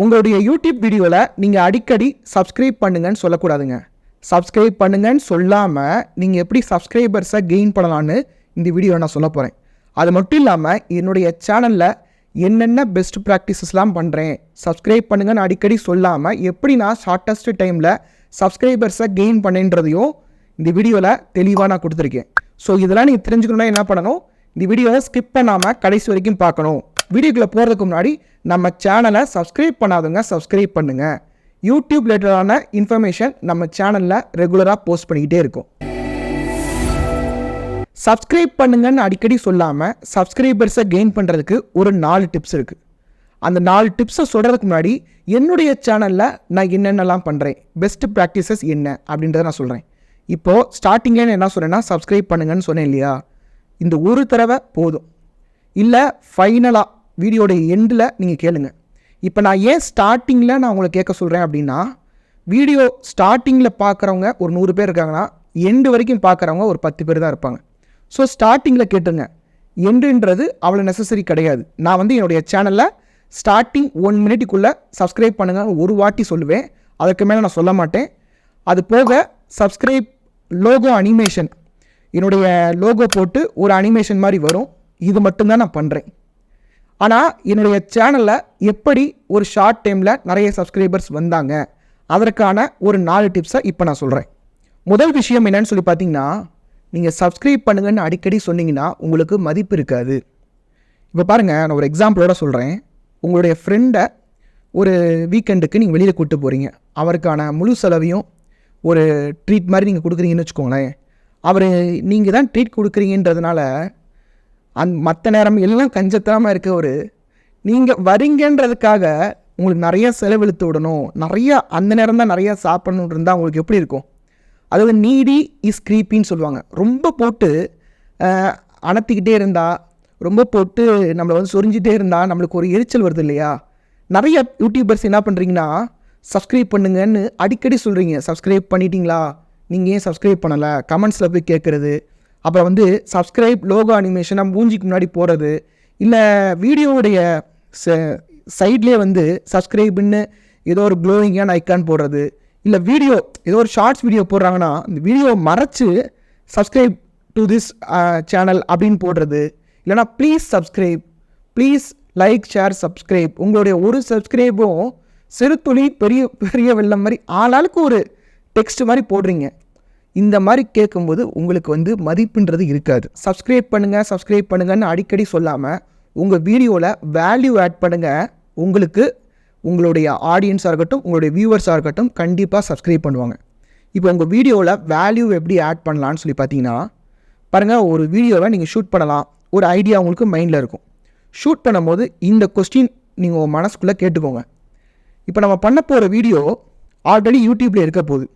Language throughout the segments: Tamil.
உங்களுடைய யூடியூப் வீடியோவில் நீங்கள் அடிக்கடி சப்ஸ்கிரைப் பண்ணுங்கன்னு சொல்லக்கூடாதுங்க. சப்ஸ்கிரைப் பண்ணுங்கன்னு சொல்லாமல் நீங்கள் எப்படி சப்ஸ்கிரைபர்ஸை கெயின் பண்ணலான்னு இந்த வீடியோவை நான் சொல்ல போகிறேன் அது மட்டும் இல்லாமல் என்னுடைய சேனலில் என்னென்ன பெஸ்ட் ப்ராக்டிசஸ்லாம் பண்ணுறேன் சப்ஸ்கிரைப் பண்ணுங்கன்னு அடிக்கடி சொல்லாமல் எப்படி நான் ஷார்ட்டஸ்ட் டைமில் சப்ஸ்கிரைபர்ஸை கெயின் பண்ணேன்றதையும் இந்த வீடியோவில் தெளிவாக நான் கொடுத்துருக்கேன். ஸோ இதெல்லாம் நீங்கள் தெரிஞ்சுக்கணுன்னா என்ன பண்ணணும்? இந்த வீடியோவை ஸ்கிப் பண்ணாமல் கடைசி வரைக்கும் பார்க்கணும். வீடியோக்குள்ளே போகிறதுக்கு முன்னாடி நம்ம சேனலை சப்ஸ்கிரைப் பண்ணாதவங்க சப்ஸ்கிரைப் பண்ணுங்கள் யூடியூப் ரிலேட்டடான இன்ஃபர்மேஷன் நம்ம சேனலில் ரெகுலராக போஸ்ட் பண்ணிக்கிட்டே இருக்கும். சப்ஸ்கிரைப் பண்ணுங்கன்னு அடிக்கடி சொல்லாமல் சப்ஸ்கிரைபர்ஸை கெயின் பண்ணுறதுக்கு ஒரு நாலு டிப்ஸ் இருக்குது அந்த நாலு டிப்ஸை சொல்கிறதுக்கு முன்னாடி என்னுடைய சேனலில் நான் என்னென்னலாம் பண்ணுறேன் பெஸ்ட் ப்ராக்டிசஸ் என்ன? அப்படின்றத நான் சொல்கிறேன் இப்போது ஸ்டார்டிங்கில் என்ன சொன்னேன்னா சப்ஸ்கிரைப் பண்ணுங்கன்னு சொன்னேன் இல்லையா? இந்த ஒரு தடவை போதும். இல்லை ஃபைனலாக வீடியோடைய எண்டில் நீங்கள் கேளுங்க. இப்போ நான் ஏன் ஸ்டார்டிங்கில் நான் உங்களை கேட்க சொல்கிறேன் அப்படின்னா வீடியோ ஸ்டார்டிங்கில் பார்க்குறவங்க ஒரு நூறு பேர் இருக்காங்கன்னா எண்டு வரைக்கும் பார்க்குறவங்க ஒரு பத்து பேர் தான் இருப்பாங்க. ஸோ ஸ்டார்டிங்கில் கேட்டுங்க எண்டுன்றது அவ்வளோ நெசசரி கிடையாது. நான் வந்து என்னுடைய சேனலில் ஸ்டார்டிங் ஒன் மினிட்டுக்குள்ளே சப்ஸ்கிரைப் பண்ணுங்கன்னு ஒரு வாட்டி சொல்லுவேன். அதுக்கு மேலே நான் சொல்ல மாட்டேன். அது போக சப்ஸ்கிரைப் லோகோ அனிமேஷன் என்னுடைய லோகோ போட்டு ஒரு அனிமேஷன் மாதிரி வரும். இது மட்டும்தான் நான் பண்ணுறேன் ஆனால் என்னுடைய சேனலில் எப்படி ஒரு ஷார்ட் டைமில் நிறைய சப்ஸ்கிரைபர்ஸ் வந்தாங்க அதற்கான ஒரு நாலு டிப்ஸை இப்போ நான் சொல்கிறேன் முதல் விஷயம் என்னன்னு சொல்லி பார்த்தீங்கன்னா நீங்கள் சப்ஸ்கிரைப் பண்ணுங்கன்னு அடிக்கடி சொன்னீங்கன்னா உங்களுக்கு மதிப்பு இருக்காது. இப்போ பாருங்கள் நான் ஒரு எக்ஸாம்பிளோட சொல்கிறேன் உங்களுடைய ஃப்ரெண்டை ஒரு வீக்கெண்டுக்கு நீங்கள் வெளியில் கூப்பிட்டு போகிறீங்க அவருக்கான முழு செலவையும் ஒரு ட்ரீட் மாதிரி நீங்கள் கொடுக்குறீங்கன்னு வச்சுக்கோங்களேன். அவர் நீங்கள் தான் ட்ரீட் கொடுக்குறீங்கன்றதுனால அந் மற்ற நேரம் எல்லாம் கஞ்சத்தனமாக இருக்க ஒரு நீங்கள் வரீங்கன்றதுக்காக உங்களுக்கு நிறையா செலவெழுத்து விடணும். நிறையா அந்த நேரம் தான் நிறையா சாப்பிடணுன்னு இருந்தால் உங்களுக்கு எப்படி இருக்கும்? அதாவது நீடி இஸ் க்ரீப்பின்னு சொல்லுவாங்க. ரொம்ப போட்டு அணத்திக்கிட்டே இருந்தால் ரொம்ப போட்டு நம்மளை வந்து சொரிஞ்சிட்டே இருந்தால் நம்மளுக்கு ஒரு எரிச்சல் வருது இல்லையா? நிறைய யூடியூபர்ஸ் என்ன பண்ணுறீங்கன்னா சப்ஸ்கிரைப் பண்ணுங்கன்னு அடிக்கடி சொல்கிறீங்க சப்ஸ்கிரைப் பண்ணிட்டீங்களா? நீங்கள் ஏன் சப்ஸ்கிரைப் பண்ணலை? கமெண்ட்ஸில் போய் கேட்குறது. அப்புறம் வந்து சப்ஸ்கிரைப் லோகோ அனிமேஷனாக மூஞ்சிக்கு முன்னாடி போகிறது இல்லை வீடியோவுடைய சைட்லேயே வந்து சப்ஸ்கிரைப்னு ஏதோ ஒரு க்ளோயிங்கான ஐக்கான் போடுறது இல்லை வீடியோ ஏதோ ஒரு ஷார்ட்ஸ் வீடியோ போடுறாங்கன்னா இந்த வீடியோ மறைச்சு சப்ஸ்கிரைப் டு திஸ் சேனல் அப்படின்னு போடுறது. இல்லைனா please subscribe please like share subscribe உங்களுடைய ஒரு சப்ஸ்கிரைபும் சிறுதுளி பெரிய பெரிய வெள்ளம் மாதிரி ஆளாளுக்கு ஒரு டெக்ஸ்ட் மாதிரி போடுறீங்க. இந்த மாதிரி கேட்கும்போது உங்களுக்கு வந்து மதிப்புன்றது இருக்காது. சப்ஸ்கிரைப் பண்ணுங்கள் சப்ஸ்கிரைப் பண்ணுங்கன்னு அடிக்கடி சொல்லாமல் உங்கள் வீடியோவில் வேல்யூ ஆட் பண்ணுங்கள் உங்களுக்கு உங்களுடைய ஆடியன்ஸாக இருக்கட்டும் உங்களுடைய வியூவர்ஸாக இருக்கட்டும் கண்டிப்பாக சப்ஸ்கிரைப் பண்ணுவாங்க. இப்போ உங்கள் வீடியோவில் வேல்யூ எப்படி ஆட் பண்ணலான்னு சொல்லி பார்த்தீங்கன்னா பாருங்கள் ஒரு வீடியோவை நீங்கள் ஷூட் பண்ணலாம். ஒரு ஐடியா உங்களுக்கு மைண்டில் இருக்கும். ஷூட் பண்ணும்போது இந்த கொஸ்டின் நீங்கள் உங்கள் மனசுக்குள்ளே கேட்டுக்கோங்க. இப்போ நம்ம பண்ண போகிற வீடியோ ஆல்ரெடி யூடியூப்பில் இருக்க போகுது.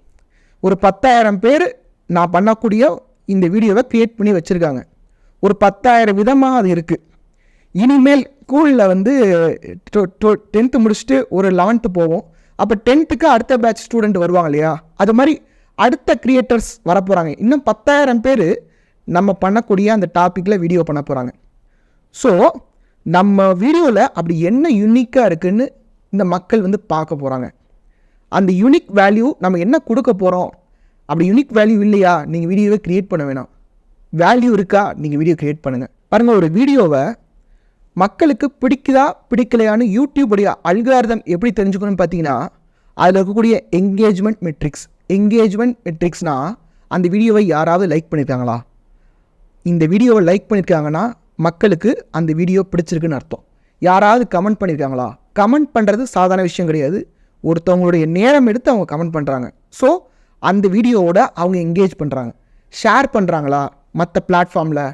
ஒரு பத்தாயிரம் பேர் நான் பண்ணக்கூடிய இந்த வீடியோவை க்ரியேட் பண்ணி வச்சுருக்காங்க. ஒரு பத்தாயிரம் விதமாக அது இருக்குது இனிமேல் ஸ்கூலில் வந்து டென்த்து முடிச்சுட்டு ஒரு லெவன்த்து போவோம். அப்போ டென்த்துக்கு அடுத்த பேட்ச் ஸ்டூடெண்ட் வருவாங்க இல்லையா? அது மாதிரி அடுத்த க்ரியேட்டர்ஸ் வரப்போகிறாங்க இன்னும் பத்தாயிரம் பேர் நம்ம பண்ணக்கூடிய அந்த டாப்பிக்கில் வீடியோ பண்ண போகிறாங்க ஸோ நம்ம வீடியோவில் அப்படி என்ன யூனிக்காக இருக்குதுன்னு இந்த மக்கள் வந்து பார்க்க போகிறாங்க அந்த யூனிக் வேல்யூ நம்ம என்ன கொடுக்க போகிறோம் அப்படி யூனிக் வேல்யூ இல்லையா? நீங்கள் வீடியோவை க்ரியேட் பண்ண வேணாம். வேல்யூ இருக்கா? நீங்கள் வீடியோ க்ரியேட் பண்ணுங்கள் பாருங்கள் ஒரு வீடியோவை மக்களுக்கு பிடிக்குதா பிடிக்கலையான்னு யூடியூபுடைய அல்காரதம் எப்படி தெரிஞ்சுக்கணும்னு பார்த்தீங்கன்னா அதில் இருக்கக்கூடிய என்கேஜ்மெண்ட் மெட்ரிக்ஸ் என்கேஜ்மெண்ட் மெட்ரிக்ஸ்னால் அந்த வீடியோவை யாராவது லைக் பண்ணியிருக்காங்களா இந்த வீடியோவை லைக் பண்ணியிருக்காங்கன்னா மக்களுக்கு அந்த வீடியோ பிடிச்சிருக்குன்னு அர்த்தம். யாராவது கமெண்ட் பண்ணியிருக்காங்களா கமெண்ட் பண்ணுறது சாதாரண விஷயம் கிடையாது. ஒருத்தவங்களுடைய நேரம் எடுத்து அவங்க கமெண்ட் பண்ணுறாங்க ஸோ அந்த வீடியோவோட அவங்க என்கேஜ் பண்ணுறாங்க ஷேர் பண்ணுறாங்களா மற்ற பிளாட்ஃபார்மில்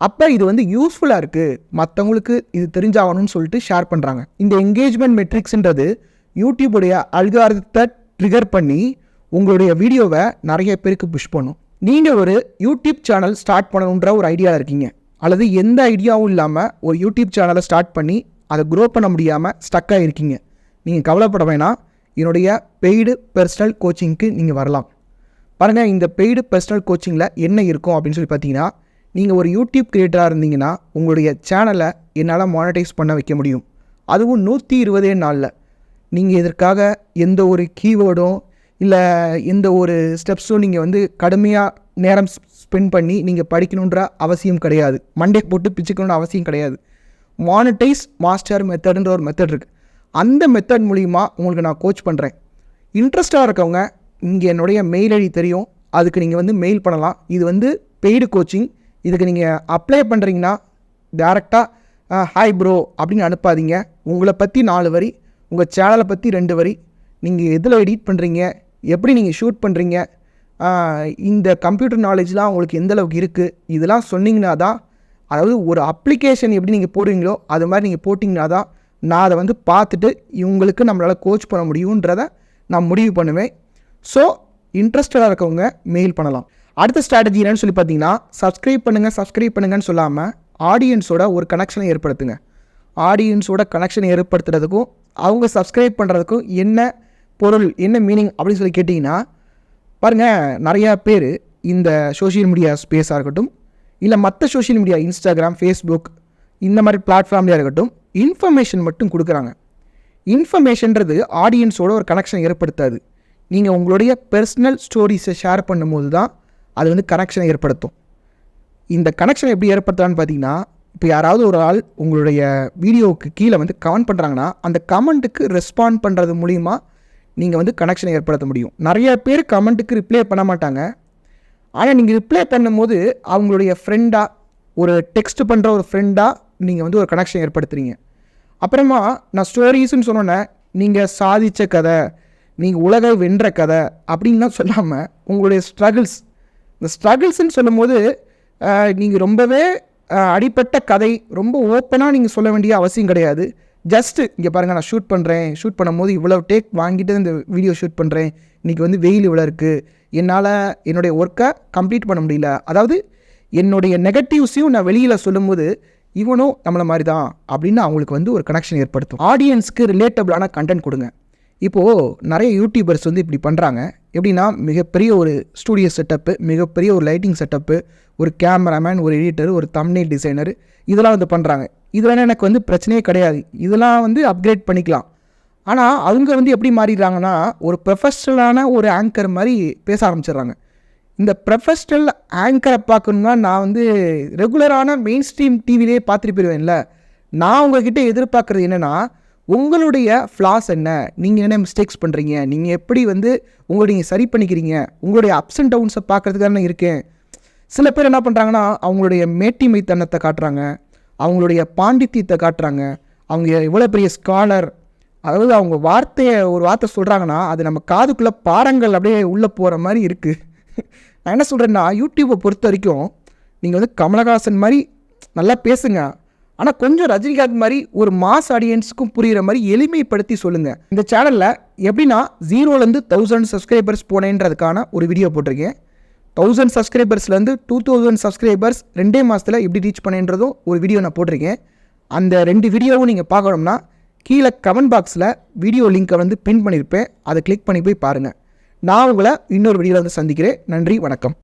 அப்போ இது வந்து யூஸ்ஃபுல்லாக இருக்குது மற்றவங்களுக்கு இது தெரிஞ்சாகணும்னு சொல்லிட்டு ஷேர் பண்ணுறாங்க இந்த என்கேஜ்மெண்ட் மெட்ரிக்ஸ்ன்றது யூடியூபுடைய அல்காரத்தை ட்ரிகர் பண்ணி உங்களுடைய வீடியோவை நிறைய பேருக்கு புஷ் பண்ணும். நீங்கள் ஒரு யூடியூப் சேனல் ஸ்டார்ட் பண்ணணுன்ற ஒரு ஐடியாவில் இருக்கீங்க. அல்லது எந்த ஐடியாவும் இல்லாமல் ஒரு யூடியூப் சேனலை ஸ்டார்ட் பண்ணி அதை க்ரோ பண்ண முடியாமல் ஸ்டக்காக இருக்கீங்க. நீங்கள் கவலைப்பட வேணாம். என்னுடைய பெய்டு பர்சனல் கோச்சிங்க்கு நீங்கள் வரலாம். பாருங்கள் இந்த பெய்டு பர்சனல் கோச்சிங்கில் என்ன இருக்கும் அப்படின்னு சொல்லி பார்த்தீங்கன்னா நீங்கள் ஒரு யூடியூப் கிரியேட்டராக இருந்தீங்கன்னா உங்களுடைய சேனலை என்னால் மானிட்டைஸ் பண்ண வைக்க முடியும். அதுவும் நூற்றி இருபதே நாளில். நீங்கள் இதற்காக எந்த ஒரு கீவேர்டும் இல்லை எந்த ஒரு ஸ்டெப்ஸும் நீங்கள் வந்து கடுமையாக நேரம் ஸ்பெண்ட் பண்ணி நீங்கள் படிக்கணுன்ற அவசியம் கிடையாது. மண்டே போட்டு பிச்சுக்கணுன்ற அவசியம் கிடையாது. மானிட்டைஸ் மாஸ்டர் மெத்தடுன்ற ஒரு மெத்தட் இருக்குது அந்த மெத்தட் மூலிமா உங்களுக்கு நான் கோச் பண்ணுறேன் இன்ட்ரெஸ்டாக இருக்கவங்க இங்கே என்னுடைய மெயில் ஐடி தெரியும். அதுக்கு நீங்கள் வந்து மெயில் பண்ணலாம். இது வந்து பெய்டு கோச்சிங் இதுக்கு நீங்கள் அப்ளை பண்ணுறீங்கன்னா டேரெக்டாக ஹாய் ப்ரோ அப்படின்னு அனுப்பாதீங்க. உங்களை பற்றி நாலு வரி உங்கள் சேனலை பற்றி ரெண்டு வரி. நீங்கள் எதில் எடிட் பண்ணுறீங்க எப்படி நீங்கள் ஷூட் பண்ணுறீங்க இந்த கம்ப்யூட்டர் நாலேஜ்லாம் உங்களுக்கு எந்த அளவுக்கு இருக்குது இதெல்லாம் சொன்னீங்கன்னா தான் அதாவது ஒரு அப்ளிகேஷன் எப்படி நீங்கள் போடுவீங்களோ அது மாதிரி நீங்கள் போட்டிங்கன்னா தான் நான் அதை வந்து பார்த்துட்டு இவங்களுக்கு நம்மளால் கோச் பண்ண முடியுன்றத நான் முடிவு பண்ணுவேன். ஸோ இன்ட்ரெஸ்டடாக இருக்கவங்க மெயில் பண்ணலாம். அடுத்த ஸ்ட்ராட்டஜி என்னன்னு சொல்லி பார்த்தீங்கன்னா சப்ஸ்கிரைப் பண்ணுங்கள் சப்ஸ்கிரைப் பண்ணுங்கன்னு சொல்லாமல் ஆடியன்ஸோட ஒரு கனெக்ஷனை ஏற்படுத்துங்க. ஆடியன்ஸோட கனெக்ஷனை ஏற்படுத்துறதுக்கும் அவங்க சப்ஸ்கிரைப் பண்ணுறதுக்கும் என்ன பொருள் என்ன மீனிங் அப்படின்னு சொல்லி கேட்டிங்கன்னா பாருங்கள் நிறையா பேர் இந்த சோஷியல் மீடியா ஸ்பேஸாக இருக்கட்டும் இல்லை மற்ற சோஷியல் மீடியா இன்ஸ்டாகிராம் ஃபேஸ்புக் இந்த மாதிரி பிளாட்ஃபார்ம்லேயே இருக்கட்டும் இன்ஃபர்மேஷன் மட்டும் கொடுக்குறாங்க. இன்ஃபர்மேஷன்றது ஆடியன்ஸோட ஒரு கனெக்ஷன் ஏற்படுத்தாது. நீங்கள் உங்களுடைய பர்சனல் ஸ்டோரிஸை ஷேர் பண்ணும்போது தான் அது வந்து கனெக்ஷனை ஏற்படுத்தும். இந்த கனெக்ஷன் எப்படி ஏற்படுத்தலான்னு பார்த்தீங்கன்னா இப்போ யாராவது ஒரு ஆள் உங்களுடைய வீடியோவுக்கு கீழே வந்து கமெண்ட் பண்ணுறாங்கன்னா அந்த கமெண்ட்டுக்கு ரெஸ்பாண்ட் பண்ணுறது மூலிமா நீங்கள் வந்து கனெக்ஷனை ஏற்படுத்த முடியும். நிறைய பேர் கமெண்ட்டுக்கு ரிப்ளை பண்ண மாட்டாங்க. ஆனால் நீங்கள் ரிப்ளை பண்ணும்போது அவங்களுடைய ஃப்ரெண்டாக ஒரு டெக்ஸ்ட் பண்ணுற ஒரு ஃப்ரெண்டாக நீங்கள் வந்து ஒரு கனெக்ஷன் ஏற்படுத்துகிறீங்க அப்புறமா நான் ஸ்டோரிஸ்ன்னு சொன்னோன்னே நீங்கள் சாதித்த கதை நீங்கள் உலக வென்ற கதை அப்படின்லாம் சொல்லாமல் உங்களுடைய ஸ்ட்ரகிள்ஸ் இந்த ஸ்ட்ரகிள்ஸ்ன்னு சொல்லும்போது நீங்கள் ரொம்பவே அடிப்பட்ட கதை ரொம்ப ஓப்பனாக நீங்கள் சொல்ல வேண்டிய அவசியம் கிடையாது. ஜஸ்ட்டு இங்கே பாருங்கள் நான் ஷூட் பண்ணுறேன் ஷூட் பண்ணும்போது இவ்வளோ டேக் வாங்கிட்டு இந்த வீடியோ ஷூட் பண்ணுறேன் இன்றைக்கி வந்து வெயில் இவ்வளோ இருக்குது என்னால் என்னுடைய ஒர்க்கை கம்ப்ளீட் பண்ண முடியல. அதாவது என்னுடைய நெகட்டிவ்ஸையும் நான் வெளியில் சொல்லும்போது இவனும் நம்மளை மாதிரி தான் அப்படின்னு அவங்களுக்கு வந்து ஒரு கனெக்ஷன் ஏற்படுத்தும். ஆடியன்ஸ்க்கு ரிலேட்டபிளான கண்டென்ட் கொடுங்க. இப்போது நிறைய யூடியூபர்ஸ் வந்து இப்படி பண்ணுறாங்க எப்படின்னா மிகப்பெரிய ஒரு ஸ்டூடியோ செட்டப்பு மிகப்பெரிய ஒரு லைட்டிங் செட்டப்பு ஒரு கேமராமேன் ஒரு எடிட்டர் ஒரு தம்னேல் டிசைனர் இதெல்லாம் வந்து பண்ணுறாங்க இதெல்லாம் எனக்கு வந்து பிரச்சனையே கிடையாது. இதெல்லாம் வந்து அப்கிரேட் பண்ணிக்கலாம். ஆனால் அவங்க வந்து எப்படி மாறிடுறாங்கன்னா ஒரு ப்ரொஃபஷ்னலான ஒரு ஆங்கர் மாதிரி பேச ஆரம்பிச்சிடுறாங்க. இந்த ப்ரொஃபஷ்னல் ஆங்கரை பார்க்கணுன்னா நான் வந்து ரெகுலரான மெயின் ஸ்ட்ரீம் டிவிலே பார்த்துட்டு போயிடுவேன்ல நான் உங்ககிட்ட எதிர்பார்க்குறது என்னென்னா உங்களுடைய ஃப்ளாஸ் என்ன? நீங்கள் என்ன மிஸ்டேக்ஸ் பண்ணுறீங்க நீங்கள் எப்படி வந்து உங்களை நீங்கள் சரி பண்ணிக்கிறீங்க? உங்களுடைய அப்ஸ் அண்ட் டவுன்ஸை பார்க்குறதுக்காக நான் இருக்கேன். சில பேர் என்ன பண்ணுறாங்கன்னா அவங்களுடைய மேட்டிமைத்தனத்தை காட்டுறாங்க. அவங்களுடைய பாண்டித்தியத்தை காட்டுறாங்க. அவங்க எவ்வளோ பெரிய ஸ்காலர் அதாவது அவங்க வார்த்தையை ஒரு வார்த்தை சொல்கிறாங்கன்னா அது நம்ம காதுக்குள்ளே பாறங்கள் அப்படியே உள்ளே போகிற மாதிரி இருக்குது நான் என்ன சொல்கிறேன்னா யூடியூப்பை பொறுத்த வரைக்கும் நீங்கள் வந்து கமலஹாசன் மாதிரி நல்லா பேசுங்க. ஆனால் கொஞ்சம் ரஜினிகாந்த் மாதிரி ஒரு மாஸ் ஆடியன்ஸுக்கும் புரிகிற மாதிரி எளிமைப்படுத்தி சொல்லுங்கள் இந்த சேனலில் எப்படின்னா ஜீரோலேருந்து தௌசண்ட் சப்ஸ்கிரைபர்ஸ் போனேன்றதுக்கான ஒரு வீடியோ போட்டிருக்கேன். தௌசண்ட் சப்ஸ்கிரைபர்ஸ்லேருந்து டூ தௌசண்ட் சப்ஸ்கிரைபர்ஸ் ரெண்டே மாதத்தில் எப்படி ரீச் பண்ணேன்றதும் ஒரு வீடியோ நான் போட்டிருக்கேன். அந்த ரெண்டு வீடியோவும் நீங்கள் பார்க்கணும்னா கீழே கமெண்ட் பாக்ஸில் வீடியோ லிங்க்கை வந்து பின் பண்ணியிருப்பேன் அதை கிளிக் பண்ணி போய் பாருங்கள் நான் உங்களை இன்னொரு வீடியோவில் வந்து சந்திக்கிறேன். நன்றி வணக்கம்.